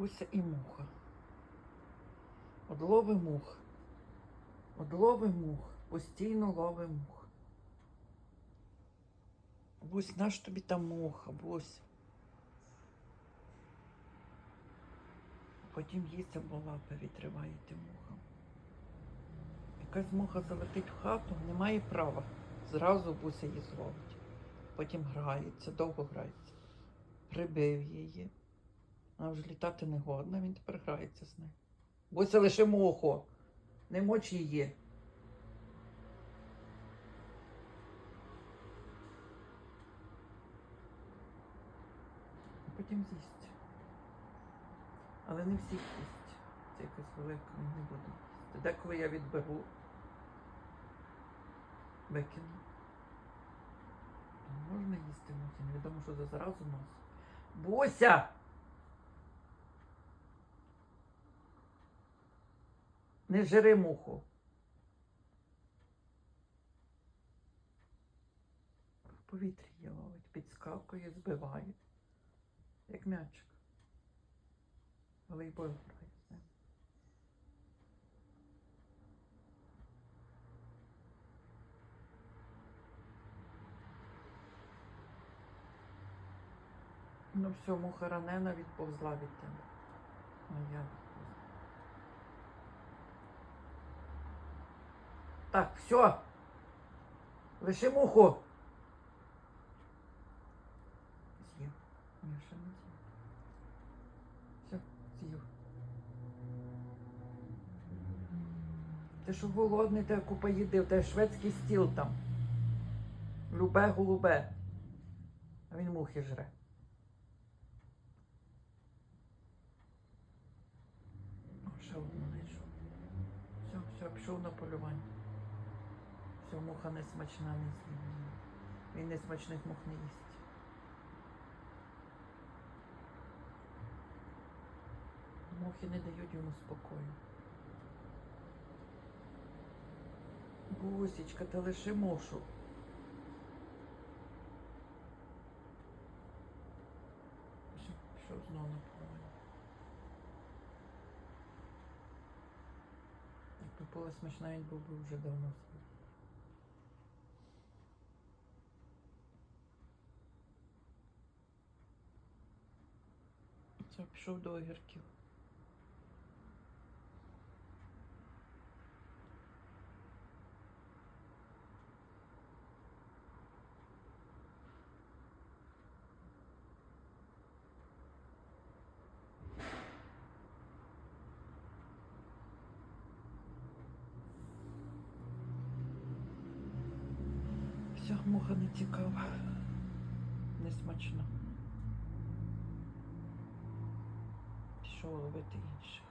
Гуся і муха. От лови мух. От лови мух. Постійно лови мух. Бусь, наш тобі та муха, бусь. Потім або лапи відриваєте мухам. Якась муха залетить в хату, не має права. Зразу буся її зловить. Потім грається, довго грається. Прибив її. Вона вже літати не годна, він тепер грається з нею. Буся лише муху. Не моч її. Потім з'їсть. Але не всіх їсть. Це якась велика, не буду їсти. Деколи я відберу. Викину. Можна їсти невідомо, що за заразу нас. Буся! Не жири муху. В повітрі її ловить, підскакує, збиває. Як м'ячик. Волейбол грає з ним. Ну все, муха ранена відповзла від тебе. Моя відповзла. Так, все. Лиши муху. З'їв. Ні, ще не з'їв. Все, з'їв. Ти що голодний, тебе купа їди, в тебе шведський стіл там. Любе голубе. А він мухи жре. Одну знайшов. Все, все, пішов на полювання. Все, муха не смачна, не. Він не смачних мух не їсть. Мухи не дають йому спокою. Гусічка, та лиши мушу. Пішов знову на полювання. Якби була смачна, він був би вже давно з'їв. Все, пішов до огірків. Все, муха не цікава. Не смачно. Пішов ловити інших.